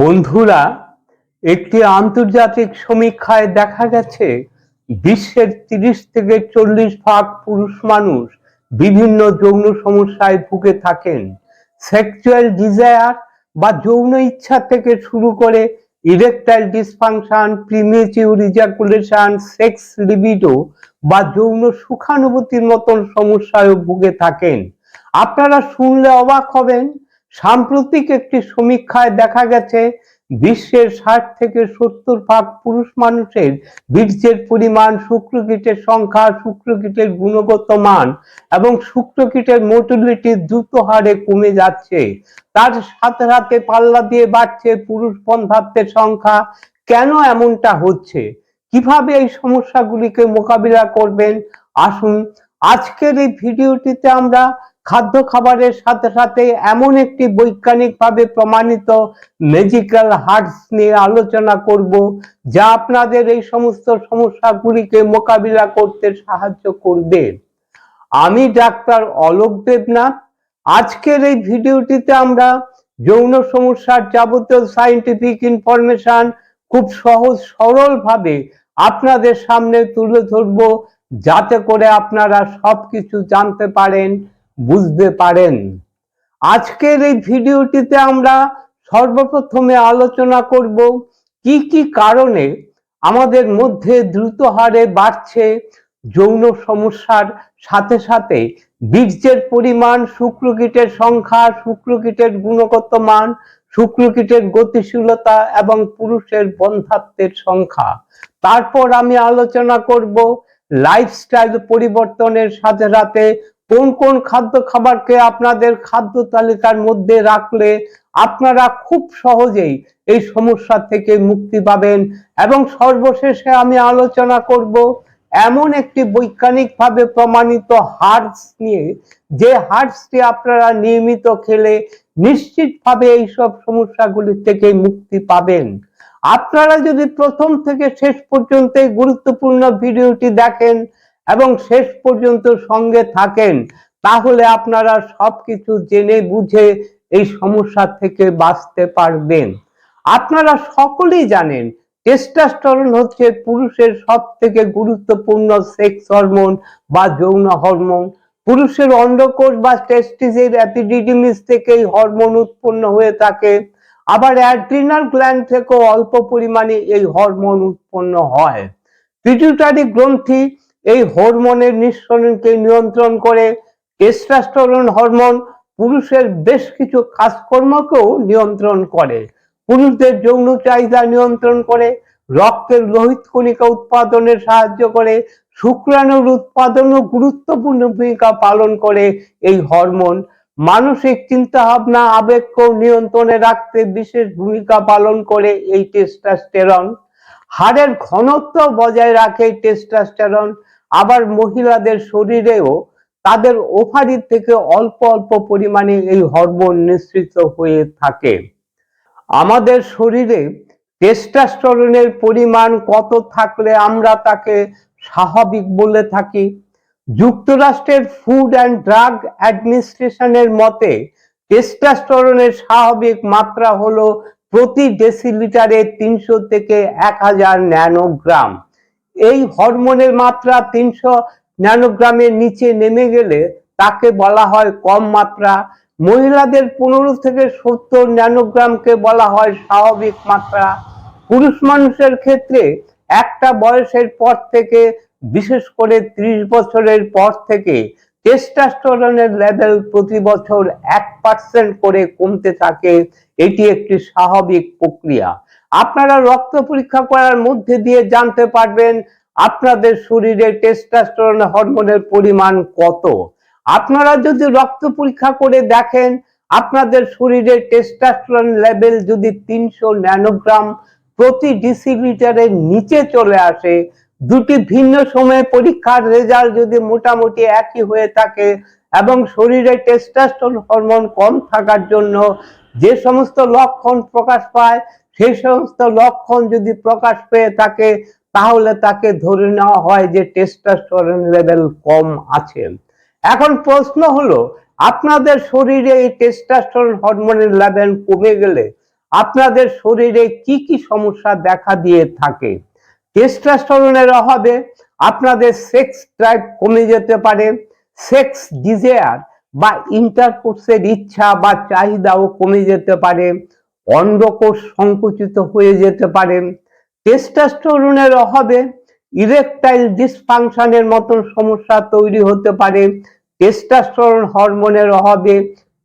বন্ধুরা, একটি আন্তর্জাতিক সমীক্ষায় দেখা গেছে, বিশ্বের তিরিশ থেকে চল্লিশ ভাগ পুরুষ মানুষ বিভিন্ন যৌন সমস্যায় ভুগে থাকেন। সেক্সুয়াল ডিজায়ার বা যৌন ইচ্ছা থেকে শুরু করে erectile dysfunction, premature ejaculation, sex libido বা যৌন সুখানুভূতির মতন সমস্যায় ভুগে থাকেন। আপনারা শুনলে অবাক হবেন সাম্প্রতিক একটি সমীক্ষায় দেখা গেছে, বিশ্বের ষাট থেকে সত্তর ভাগ পুরুষ মানুষের বীর্যের পরিমাণ শুক্রকীটের সংখ্যা, শুক্রকীটের গুণগত মান এবং শুক্রকীটের মোটিলিটি দ্রুত হারে কমে যাচ্ছে। তার সাথে সাথে পাল্লা দিয়ে বাড়ছে পুরুষ বন্ধাত্মের সংখ্যা। কেন এমনটা হচ্ছে? কীভাবে এই সমস্যাগুলিকে মোকাবিলা করবেন? আসুন, আজকের এই ভিডিওটিতে আমরা খাদ্য খাবারের সাথে সাথে এমন একটি বৈজ্ঞানিকভাবে প্রমাণিত ম্যাজিক্যাল হার্টস নিয়ে আলোচনা করব, যা আপনাদের এই সমস্ত সমস্যাগুলিকে মোকাবিলা করতে সাহায্য করবে। আমি ডাক্তার অলোক দেবনাথ। আজকের এই ভিডিওটিতে আমরা যৌন সমস্যার যাবতীয় সাইন্টিফিক ইনফরমেশন খুব সহজ সরল ভাবে আপনাদের সামনে তুলে ধরব, যাতে করে আপনারা সবকিছু জানতে পারেন। বুঝতে পারেন। আজকের এই ভিডিওটিতে আমরা সর্বপ্রথমে আলোচনা করব, কি কি কারণে আমাদের মধ্যে দ্রুত হারে বাড়ছে যৌন সমস্যার সাথে সাথে বীর্যের পরিমাণ, শুক্রকীটের সংখ্যা, শুক্রকীটের গুণগত মান, শুক্রকীটের গতিশীলতা এবং পুরুষের বন্ধাত্বের সংখ্যা। তারপর আমি আলোচনা করব লাইফস্টাইল পরিবর্তনের সাথে সাথে কোন কোন খাদ্য খাবারকে আপনাদের খাদ্য তালিকার মধ্যে রাখলে আপনারা খুব সহজেই এই সমস্যা থেকে মুক্তি পাবেন। এবং সর্বশেষে আমি আলোচনা করব এমন একটি বৈজ্ঞানিকভাবে প্রমাণিত হার্টস নিয়ে। যে হার্টসটি আপনারা নিয়মিত খেলে নিশ্চিতভাবে এইসব সমস্যাগুলি থেকে মুক্তি পাবেন। আপনারা যদি প্রথম থেকে শেষ পর্যন্ত এই গুরুত্বপূর্ণ ভিডিওটি দেখেন এবং শেষ পর্যন্ত সঙ্গে থাকেন, তাহলে আপনারা সবকিছু জেনে বুঝে এই সমস্যা থেকে বাঁচতে পারবেন। আপনারা সকলেই জানেন টেস্টাস্টেরন হচ্ছে পুরুষের সব থেকে গুরুত্বপূর্ণ সেক্স হরমোন বা যৌন হরমোন পুরুষের অন্ডকোষ বা টেস্টিসের অ্যাপিডিডিমিস থেকে এই হরমোন উৎপন্ন হয়ে থাকে। আবার অ্যাড্রিনাল গ্ল্যান্ড থেকেও অল্প পরিমাণে এই হরমোন উৎপন্ন হয়। পিটুটারি গ্রন্থি এই হরমোনের নিঃসরণকে নিয়ন্ত্রণ করে টেস্টাস্টেরন হরমোন পুরুষের বেশ কিছু কাজকর্মকেও নিয়ন্ত্রণ করে। পুরুষদের যৌন চাহিদা নিয়ন্ত্রণ করে, রক্তের লোহিত কণিকা উৎপাদনে সাহায্য করে, শুক্রাণুর উৎপাদনও গুরুত্বপূর্ণ ভূমিকা পালন করে এই হরমোন। মানসিক চিন্তা ভাবনা আবেগকেও নিয়ন্ত্রণে রাখতে বিশেষ ভূমিকা পালন করে এই টেস্টাস্টেরন। হাড়ের ঘনত্ব বজায় রাখে টেস্টাস্টেরন। আবার মহিলাদের শরীরেও তাদের ওভারি থেকে অল্প অল্প পরিমাণে এই হরমোন নিঃসৃত হয়ে থাকে। আমাদের শরীরে টেস্টাস্টেরনের পরিমাণ কত থাকলে আমরা তাকে স্বাভাবিক বলে থাকি? যুক্তরাষ্ট্রের ফুড অ্যান্ড ড্রাগ অ্যাডমিনিস্ট্রেশনের মতে টেস্টাস্টেরনের স্বাভাবিক মাত্রা হলো প্রতি ডেসিলিটারে তিনশো থেকে এক হাজার ন্যানোগ্রাম। এই হরমোনের মাত্রা তিনশো ন্যানোগ্রামের নিচে নেমে গেলে তাকে বলা হয় কম মাত্রা। মহিলাদের পনেরো থেকে সত্তর ন্যানোগ্রামকে বলা হয় স্বাভাবিক মাত্রা। পুরুষ মানুষের ক্ষেত্রে একটা বয়সের পর থেকে, বিশেষ করে ত্রিশ বছরের পর থেকে টেস্টাস্টেরনের লেভেল প্রতি বছর এক পার্সেন্ট করে কমতে থাকে, এটি একটি স্বাভাবিক প্রক্রিয়া। আপনারা রক্ত পরীক্ষা করার মধ্যে দিয়ে জানতে পারবেন আপনাদের শরীরে টেস্টাস্টেরন হরমোনের পরিমাণ কত। আপনারা যদি রক্ত পরীক্ষা করে দেখেন, আপনাদের শরীরে টেস্টাস্টেরন লেভেল যদি তিনশো ন্যানোগ্রাম প্রতি ডিসিলিটারের নিচে চলে আসে দুটি ভিন্ন সময়ে পরীক্ষার রেজাল্ট যদি মোটামুটি একই হয়ে থাকে এবং শরীরে টেস্টাস্টেরন হরমোন কম থাকার জন্য যে সমস্ত লক্ষণ প্রকাশ পায়, সেই সমস্ত লক্ষণ যদি প্রকাশ পেয়ে থাকে, তাহলে তাকে ধরে নেওয়া হয় যে টেস্টাস্টেরন লেভেল কম আছে। এখন প্রশ্ন হলো, আপনাদের শরীরে এই টেস্টাস্টেরন হরমোনের লেভেল কমে গেলে আপনাদের শরীরে কি কি সমস্যা দেখা দিয়ে থাকে? টেস্টোস্টেরনের অভাবে আপনাদের সেক্স ড্রাইভ কমে যেতে পারে সেক্স ডিজায়ার বা ইন্টারকোর্সের ইচ্ছা বা চাহিদাও কমে যেতে পারে অন্ডকোষ সংকুচিত হয়ে যেতে পারে। টেস্টোস্টেরনের অভাবে ইরেকটাইল ডিসফাংশনের মতন সমস্যা তৈরি হতে পারে। টেস্টোস্টেরন হরমোনের অভাবে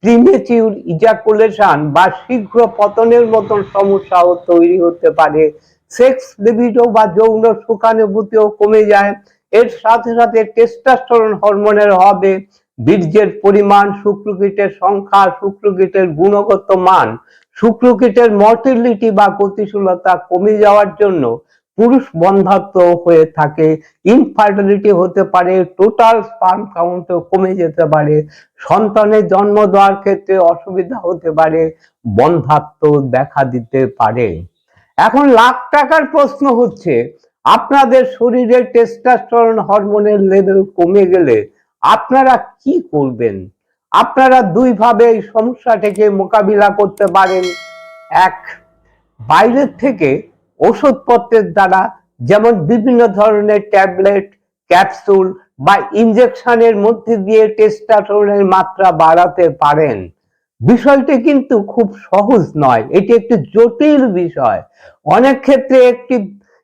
প্রিমেচিউর ইজাকুলেশন বা শীঘ্র পতনের মতন সমস্যাও তৈরি হতে পারে। সেক্স লিবিডো বা যৌন সুখানুভূতিও কমে যায়। এর সাথে সাথে টেস্টোস্টেরন হরমোনের অভাবে বীর্যের পরিমাণ, শুক্রকীটের সংখ্যা, শুক্রকীটের গুণগত মান, শুক্রকীটের মর্টিলিটি বা গতিশীলতা কমে যাওয়ার জন্য পুরুষ বন্ধাত্ব হয়ে থাকে। ইনফার্টিলিটি হতে পারে টোটাল স্পার্ম কাউন্টও কমে যেতে পারে। সন্তানের জন্ম দেওয়ার ক্ষেত্রে অসুবিধা হতে পারে বন্ধাত্ব দেখা দিতে পারে। এখন লাখ টাকার প্রশ্ন হচ্ছে, আপনাদের শরীরে টেস্টোস্টেরন হরমোনের লেভেল কমে গেলে আপনারা কি করবেন? আপনারা দুই ভাবে এই সমস্যাটাকে মোকাবিলা করতে পারেন। এক, বাইরের থেকে ওষুধপত্রের দ্বারা যেমন বিভিন্ন ধরনের ট্যাবলেট, ক্যাপসুল বা ইনজেকশনের মধ্যে দিয়ে টেস্টোস্টেরনের মাত্রা বাড়াতে পারেন। বিষয়টি কিন্তু খুব সহজ নয়, এটি একটি জটিল বিষয়। অনেক ক্ষেত্রে একটি,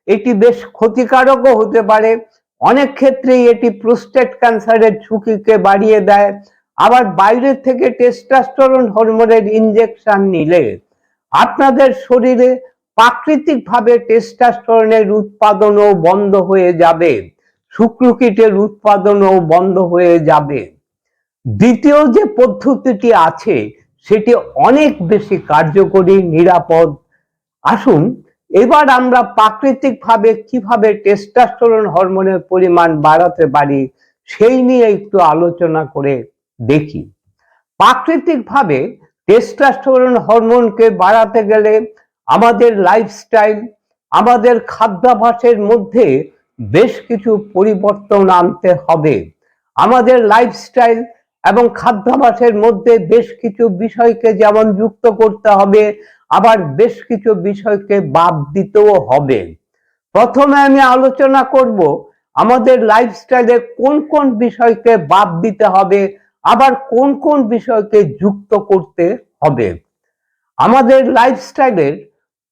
এটি বেশ ক্ষতিকারকও হতে পারে। অনেক ক্ষেত্রেই এটি প্রোস্টেট ক্যান্সারের ঝুঁকিকে বাড়িয়ে দেয়। আবার বাইরে থেকে টেস্টোস্টেরন হরমোনের ইনজেকশন নিলে আপনাদের শরীরে প্রাকৃতিকভাবে টেস্টোস্টেরনের উৎপাদনও বন্ধ হয়ে যাবে। শুক্রকীটের উৎপাদনও বন্ধ হয়ে যাবে। দ্বিতীয় যে পদ্ধতিটি আছে, সেটি অনেক বেশি কার্যকরী, নিরাপদ। আসুন এবার আমরা প্রাকৃতিকভাবে কীভাবে টেস্টোস্টেরন হরমোনের পরিমাণ বাড়াতে পারি, সেই নিয়ে একটু আলোচনা করে দেখি। প্রাকৃতিকভাবে টেস্টোস্টেরন হরমোনকে বাড়াতে গেলে আমাদের লাইফস্টাইল আমাদের খাদ্যাভ্যাসের মধ্যে বেশ কিছু পরিবর্তন আনতে হবে। আমাদের লাইফস্টাইল এবং খাদ্যাভ্যাসের মধ্যে বেশ কিছু বিষয়কে যেমন যুক্ত করতে হবে আবার বেশ কিছু বিষয়কে বাদ দিতেও হবে। প্রথমে আমি আলোচনা করব আমাদের লাইফস্টাইলে কোন কোন বিষয়কে বাদ দিতে হবে, আবার কোন কোন বিষয়কে যুক্ত করতে হবে। আমাদের লাইফস্টাইলের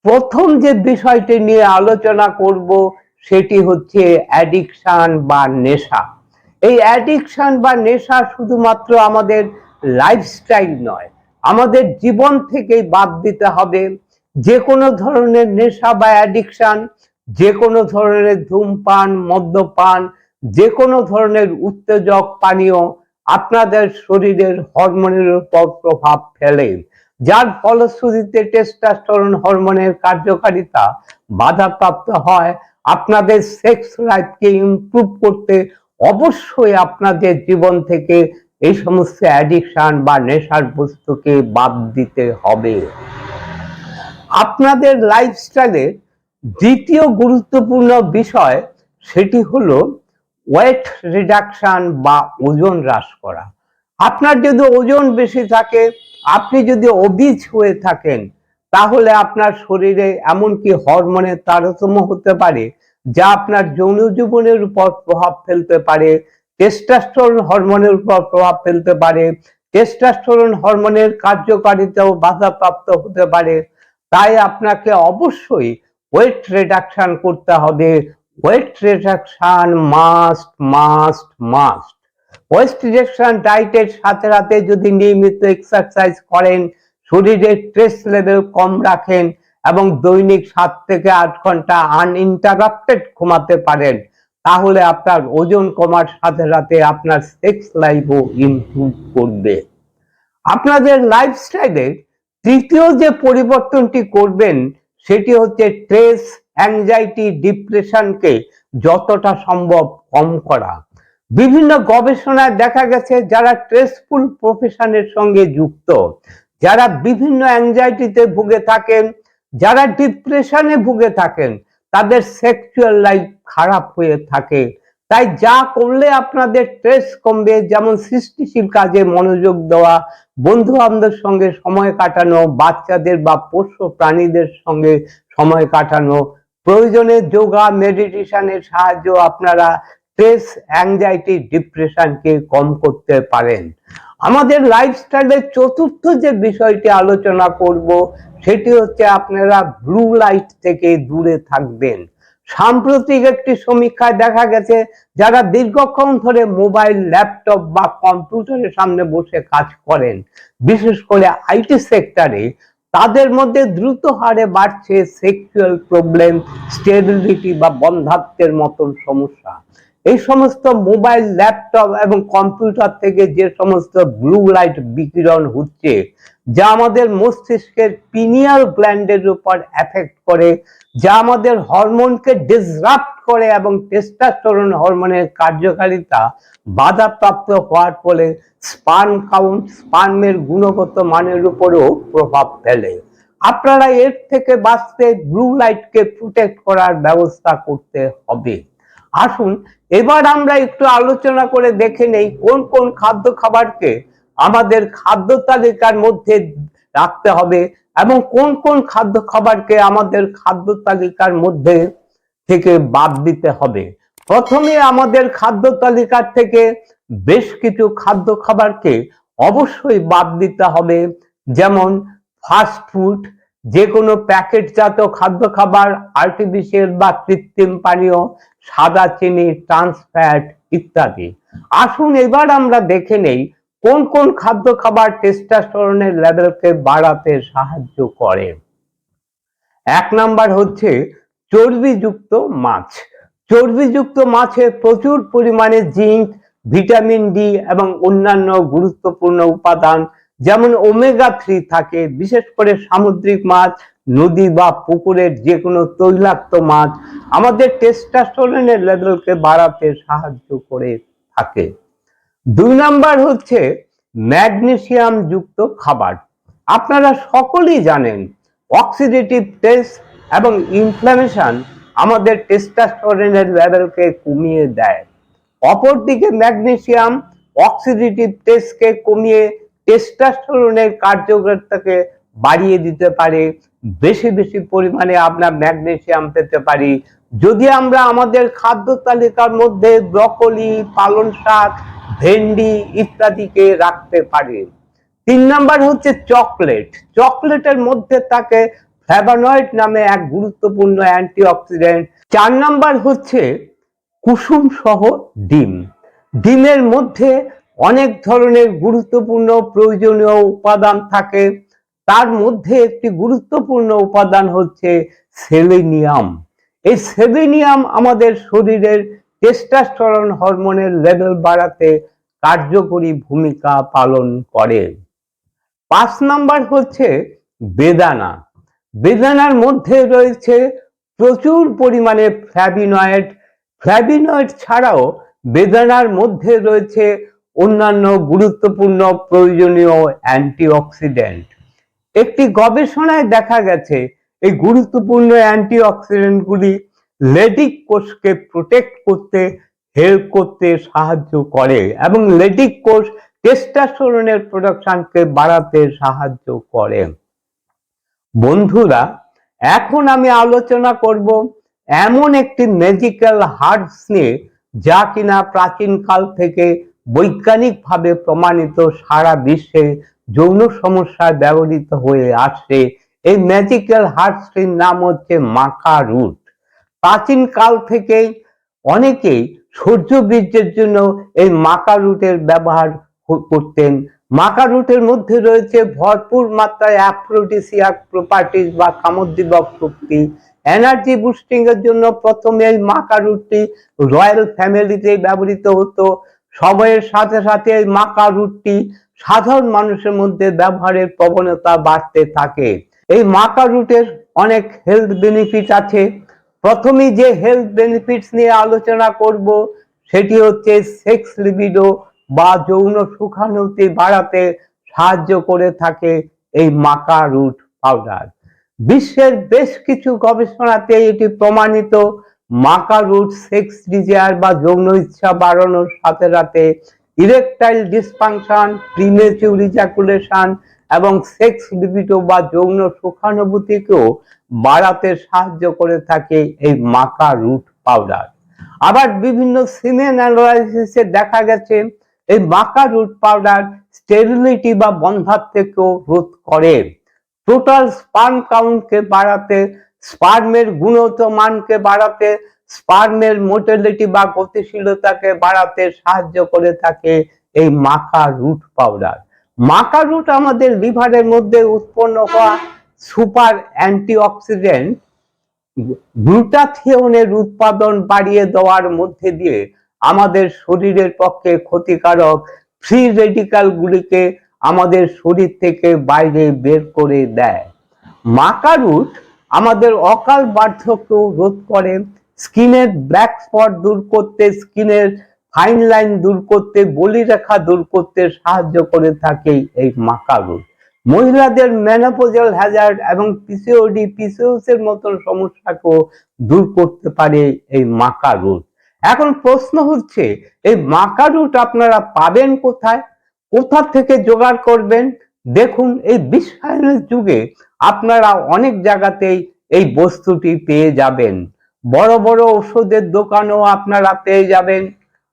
প্রথম যে বিষয়টি নিয়ে আলোচনা করব সেটি হচ্ছে অ্যাডিকশন বা নেশা। এই অ্যাডিকশন বা নেশা শুধুমাত্র আমাদের লাইফস্টাইল নয় আমাদের জীবন থেকেই বাদ দিতে হবে। যে কোনো ধরনের নেশা বা অ্যাডিকশন যে কোনো ধরনের ধূমপান, মদ্যপান যে কোনো ধরনের উত্তেজক পানীয় আপনাদের শরীরের হরমোনের উপর প্রভাব ফেলে। যার ফলশ্রুতিতে টেস্টোস্টেরন হরমোনের কার্যকারিতা বাধাপ্রাপ্ত হয়। আপনাদের সেক্স লাইফকে ইমপ্রুভ করতে অবশ্যই আপনাদের জীবন থেকে এই সমস্ত অ্যাডিকশন বা নেশার বস্তুকে বাদ দিতে হবে। আপনাদের লাইফস্টাইলের দ্বিতীয় গুরুত্বপূর্ণ বিষয় সেটি হলো ওয়েট রিডাকশন বা ওজন হ্রাস করা। আপনার যদি ওজন বেশি থাকে, আপনি যদি অবিজ হয়ে থাকেন, তাহলে আপনার শরীরে এমনকি হরমোনের তারতম্য হতে পারে, যা আপনার যৌন জীবনের উপর প্রভাব ফেলতে পারে টেস্টোস্টেরন হরমোনের উপর প্রভাব ফেলতে পারে। টেস্টোস্টেরন হরমোনের কার্যকারিতাও বাধাপ্রাপ্ত হতে পারে। তাই আপনাকে অবশ্যই ওয়েট রিডাকশন করতে হবে। Weight reduction must must must weight reduction ডায়েটের সাথে সাথে যদি নিয়মিত এক্সারসাইজ করেন শরীরের স্ট্রেস লেভেল কম রাখেন এবং দৈনিক সাত থেকে আট ঘণ্টা আনইন্টারাপ্টেড ঘুমাতে পারেন। তাহলে আপনার ওজন কমার সাথে সাথে আপনার সেক্স লাইফও ইমপ্রুভ করবে। আপনাদের লাইফস্টাইলের তৃতীয় যে পরিবর্তনটি করবেন, সেটি হচ্ছে স্ট্রেস অ্যাংজাইটি ডিপ্রেশনকে যতটা সম্ভব কম করা। বিভিন্ন গবেষণায় দেখা গেছে যারা স্ট্রেসফুল প্রফেশনের সঙ্গে যুক্ত, যারা বিভিন্ন অ্যাংজাইটিতে ভুগে থাকেন, যারা ডিপ্রেশনে ভুগে থাকেন তাদের সেক্সুয়াল লাইফ খারাপ হয়ে থাকে। তাই যা করলে আপনাদের স্ট্রেস কমবে, যেমন সৃষ্টিশীল কাজে মনোযোগ দেওয়া বন্ধু বান্ধবের সঙ্গে সময় কাটানো, বাচ্চাদের বা পোষ্য প্রাণীদের সঙ্গে সময় কাটানো, প্রয়োজনে যোগা মেডিটেশনের সাহায্য আপনারা স্ট্রেস অ্যাংজাইটি ডিপ্রেশনকে কম করতে পারেন। আমাদের লাইফস্টাইলের চতুর্থ যে বিষয়টি আলোচনা করব সেটি হচ্ছে আপনারা ব্লু লাইট থেকে দূরে থাকবেন। সাম্প্রতিক একটি সমীক্ষায় দেখা গেছে, যারা দীর্ঘক্ষণ ধরে মোবাইল ল্যাপটপ বা কম্পিউটারের সামনে বসে কাজ করেন, বিশেষ করে আইটি সেক্টরে তাদের মধ্যে দ্রুত হারে বাড়ছে সেক্সুয়াল প্রবলেম স্টেবিলিটি বা বন্ধাত্বের মতন সমস্যা। এই সমস্ত মোবাইল ল্যাপটপ এবং কম্পিউটার থেকে যে সমস্ত ব্লু লাইট বিকিরণ হচ্ছে যা আমাদের মস্তিষ্কের পিনিয়াল গ্ল্যান্ডের উপর এফেক্ট করে, যা আমাদের হরমোনকে ডিসরাপ্ট করে এবং টেস্টাস্টেরন হরমোনের কার্যকারিতা বাধাপ্রাপ্ত হওয়ার ফলে স্পার্ম কাউন্ট স্পার্মের গুণগত মানের উপরেও প্রভাব ফেলে। আপনারা এর থেকে বাঁচতে ব্লু লাইটকে প্রোটেক্ট করার ব্যবস্থা করতে হবে। আসুন, এবার আমরা একটু আলোচনা করে দেখে নেই কোন কোন খাদ্য খাবারকে আমাদের খাদ্য তালিকার মধ্যে রাখতে হবে এবং কোন কোন খাদ্য খাবারকে আমাদের খাদ্য তালিকার মধ্যে থেকে বাদ দিতে হবে। প্রথমে আমাদের খাদ্য তালিকার থেকে বেশ কিছু খাদ্য খাবারকে অবশ্যই বাদ দিতে হবে, যেমন ফাস্ট ফুড যে কোনো প্যাকেটজাত খাদ্য খাবার আর্টিফিশিয়াল বা কৃত্রিম পানীয়, সাদা চিনি ট্রান্সফ্যাট ইত্যাদি। আসুন এবার আমরা দেখে নেই কোন কোন খাদ্য খাবার টেস্টাস্টেরনের লেভেলকে বাড়াতে সাহায্য করে? এক নাম্বার হচ্ছে চর্বিযুক্ত মাছ। চর্বিযুক্ত মাছে প্রচুর পরিমাণে জিঙ্ক, ভিটামিন ডি এবং অন্যান্য গুরুত্বপূর্ণ উপাদান যেমন ওমেগা থ্রি থাকে, বিশেষ করে সামুদ্রিক মাছ, নদী বা পুকুরের যে কোনো তৈলাক্ত মাছ আমাদের টেস্টাস্টোরেনের লেভেলকে বাড়াতে সাহায্য করে থাকে। দুই নাম্বার হচ্ছে ম্যাগনেসিয়াম যুক্ত খাবার। আপনারা সকলেই জানেন অক্সিডেটিভ টেস্ট এবং ইনফ্লামেশন আমাদের টেস্টাস্টোরেনের লেভেলকে কমিয়ে দেয়। অপরদিকে ম্যাগনেসিয়াম অক্সিডেটিভ টেস্টকে কমিয়ে টেস্টাস্টোরনের কার্যকারিতাকে বাড়িয়ে দিতে পারে। বেশি বেশি পরিমাণে আমরা ম্যাগনেসিয়াম পেতে পারি। যদি আমরা আমাদের খাদ্য তালিকার মধ্যে ব্রকলি পালন শাক, ভেন্ডি ইত্যাদিকে রাখতে পারি। তিন নাম্বার হচ্ছে চকলেট। চকলেটের মধ্যে থাকে ফ্ল্যাভানয়েড নামে এক গুরুত্বপূর্ণ অ্যান্টিঅক্সিডেন্ট। চার নাম্বার হচ্ছে কুসুম সহ ডিম। ডিমের মধ্যে অনেক ধরনের গুরুত্বপূর্ণ প্রয়োজনীয় উপাদান থাকে। তার মধ্যে একটি গুরুত্বপূর্ণ উপাদান হচ্ছে সেলেনিয়াম। এই সেলেনিয়াম আমাদের শরীরের টেস্টাস্টেরন হরমোনের লেভেল বাড়াতে কার্যকরী ভূমিকা পালন করে। পাঁচ নাম্বার হচ্ছে বেদানা। বেদানার মধ্যে রয়েছে প্রচুর পরিমাণে ফ্ল্যাভিনয়েড ফ্ল্যাভিনয়েড ছাড়াও বেদানার মধ্যে রয়েছে অন্যান্য গুরুত্বপূর্ণ প্রয়োজনীয় অ্যান্টিঅক্সিডেন্ট একটি গবেষণায় দেখা গেছে এই গুরুত্বপূর্ণ অ্যান্টিঅক্সিডেন্টগুলি লেডিক কোষকে প্রোটেক্ট করতে হেল্প করতে সাহায্য করে এবং লেডিক কোষ টেস্টাস্টেরনের প্রোডাকশনকে বাড়াতে সাহায্য করে। বন্ধুরা, এখন আমি আলোচনা করব এমন একটি ম্যাজিক্যাল হার্বস নিয়ে যা কিনা প্রাচীনকাল থেকে বৈজ্ঞানিকভাবে প্রমাণিত সারা বিশ্বে যৌন সমস্যায় ব্যবহৃত হয়ে আসছে এই ম্যাজিক্যাল হার্বসটির নাম হচ্ছে মাকা রুট। প্রাচীন কাল থেকেই অনেকেই সূর্য বীর্যের জন্য এই মাকা রুটের ব্যবহার করতেন। মাকা রুটের মধ্যে রয়েছে ভরপুর মাত্রায় অ্যাফ্রোডিসিয়াক প্রপার্টিজ বা কামোদ্দীপক শক্তি। এনার্জি বুস্টিং এর জন্য প্রথমে এই মাকা রুটটি রয়্যাল ফ্যামিলিতে ব্যবহৃত হতো। সময়ের সাথে সাথে এই মাকা রুটটি সাধারণ মানুষের মধ্যে ব্যবহারের প্রবণতা বাড়তে থাকে। এই মাকা রুটের অনেক হেলথ বেনিফিট আছে। প্রথমেই যে হেলথ বেনিফিটস নিয়ে আলোচনা করব, সেটি হচ্ছে সেক্স লিবিডো বা যৌন সুখানুতি বাড়াতে সাহায্য করে থাকে এই মাকা রুট পাউডার বিশ্বের বেশ কিছু গবেষণাতে এটি প্রমাণিত। মাকা রুট সেক্স ডিজায়ার বা যৌন ইচ্ছা বাড়ানোর সাথে সাথে ইরেকটাইল ডিসফাংশন প্রিমেচিউর ইজাকুলেশন এবং সেক্স লিবিডো বা যৌন সুখানুভূতিকেও বাড়াতে সাহায্য করে থাকে এই মাকা রুট পাউডার আবার বিভিন্ন সিমেন অ্যানালাইসিসে দেখা গেছে, এই মাকা রুট পাউডার স্টেরিলিটি বা বন্ধাত্মকেও রোধ করে। টোটাল স্পার্ম কাউন্টকে বাড়াতে স্পার্মের গুণগত মানকে বাড়াতে স্পার্মের মোটিলিটি বা গতিশীলতাকে বাড়াতে সাহায্য করে থাকে এই মাকা রুট পাউডার মাকা রুট আমাদের লিভারের মধ্যে উৎপন্ন হওয়া সুপার অ্যান্টিঅক্সিডেন্ট গ্লুটাথিওনের উৎপাদন বাড়িয়ে দেওয়ার মধ্যে দিয়ে আমাদের শরীরের পক্ষে ক্ষতিকারক ফ্রি রেডিকাল গুলিকে আমাদের শরীর থেকে বাইরে বের করে দেয়। মাকা রুট আমাদের অকাল বার্ধক্য রোধ করে। স্কিনের ব্ল্যাক স্পট দূর করতে স্কিনের ফাইন লাইন দূর করতে বলিরেখা দূর করতে সাহায্য করে থাকে এই মাকা রুট মহিলাদের মেনোপোজাল হ্যাজার্ড এবং পিসিওডি পিসিওস এর মতন সমস্যাকেও দূর করতে পারে এই মাকা রুট এখন প্রশ্ন হচ্ছে, এই মাকা রুট আপনারা পাবেন কোথায়? কোথা থেকে জোগাড় করবেন? দেখুন, এই বিশ্বায়নের যুগে আপনারা অনেক জায়গাতেই এই বস্তুটি পেয়ে যাবেন। বড় বড় ওষুধের দোকানও আপনারা পেয়ে যাবেন।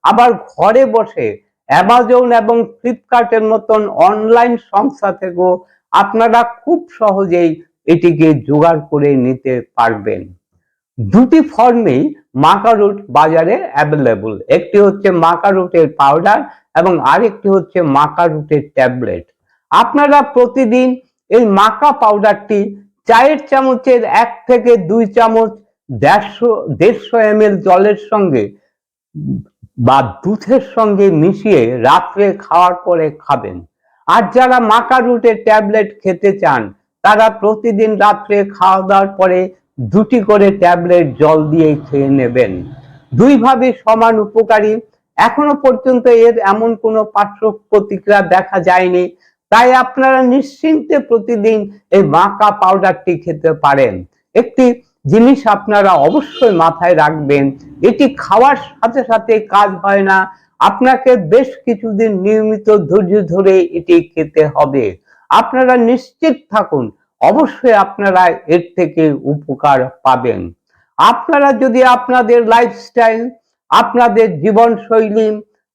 আবার ঘরে বসে অ্যামাজন এবং ফ্লিপকার্টের মতন অনলাইন সংস্থা থেকেও আপনারা খুব সহজেই এটিকে জোগাড় করে নিতে পারবেন। দুটি ফর্মেই মাকারুট বাজারে অ্যাভেলেবল। একটি হচ্ছে মাকারুটের পাউডার এবং আরেকটি হচ্ছে মাকারুটের ট্যাবলেট। আপনারা প্রতিদিন এই মাকা পাউডারটি চায়ের চামচের এক থেকে দুই চামচ দেড়শো দেড়শো এম জলের সঙ্গে বা দুধের সঙ্গে মিশিয়ে রাত্রে খাওয়ার পরে খাবেন। আর যারা মাকা রুটের ট্যাবলেট খেতে চান, তারা প্রতিদিন রাত্রে খাওয়া দাওয়ার পরে দুটি করে ট্যাবলেট জল দিয়ে খেয়ে নেবেন। দুইভাবে সমান উপকারী। এখনও পর্যন্ত এর এমন কোনো পার্শ্ব প্রতিক্রিয়া দেখা যায়নি। তাই আপনারা নিশ্চিন্তে প্রতিদিন এই মাকা পাউডারটি খেতে পারেন। একটি জিনিস আপনারা অবশ্যই মাথায় রাখবেন। এটি খাওয়ার সাথে সাথে কাজ হয় না। আপনাকে বেশ কিছুদিন নিয়মিত ধৈর্য ধরে এটি খেতে হবে। আপনারা নিশ্চিত থাকুন, অবশ্যই আপনারা এর থেকে উপকার পাবেন। আপনারা যদি আপনাদের লাইফস্টাইল আপনাদের জীবনশৈলী,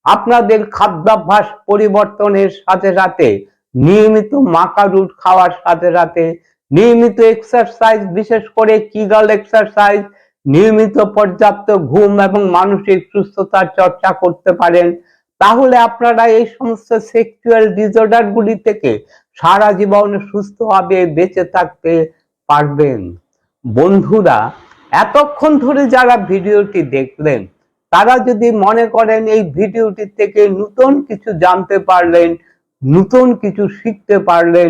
আপনাদের খাদ্যাভ্যাস পরিবর্তনের সাথে সাথে নিয়মিত মাকা রুট খাওয়ার সাথে সাথে নিয়মিত এক্সারসাইজ বিশেষ করে কিগাল এক্সারসাইজ নিয়মিত পর্যাপ্ত ঘুম এবং মানসিক সুস্থতার চর্চা করতে পারেন। তাহলে আপনারা এই সমস্ত সেক্সুয়াল ডিসঅর্ডার গুলি থেকে সারা জীবন সুস্থভাবে বেঁচে থাকতে পারবেন। বন্ধুরা, এতক্ষণ ধরে যারা ভিডিওটি দেখলেন, তারা যদি মনে করেন এই ভিডিওটি থেকে নতুন কিছু জানতে পারলেন, নতুন কিছু শিখতে পারলেন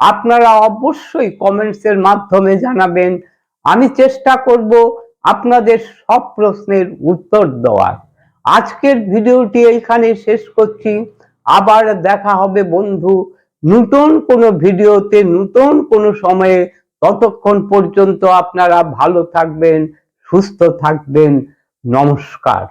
আপনারা অবশ্যই কমেন্টসের মাধ্যমে জানাবেন। আমি চেষ্টা করব আপনাদের সব প্রশ্নের উত্তর দেওয়ার। আজকের ভিডিওটি এইখানে শেষ করছি। আবার দেখা হবে বন্ধু নতুন কোনো ভিডিওতে, নতুন কোনো সময়ে। ততক্ষণ পর্যন্ত আপনারা ভালো থাকবেন, সুস্থ থাকবেন। নমস্কার।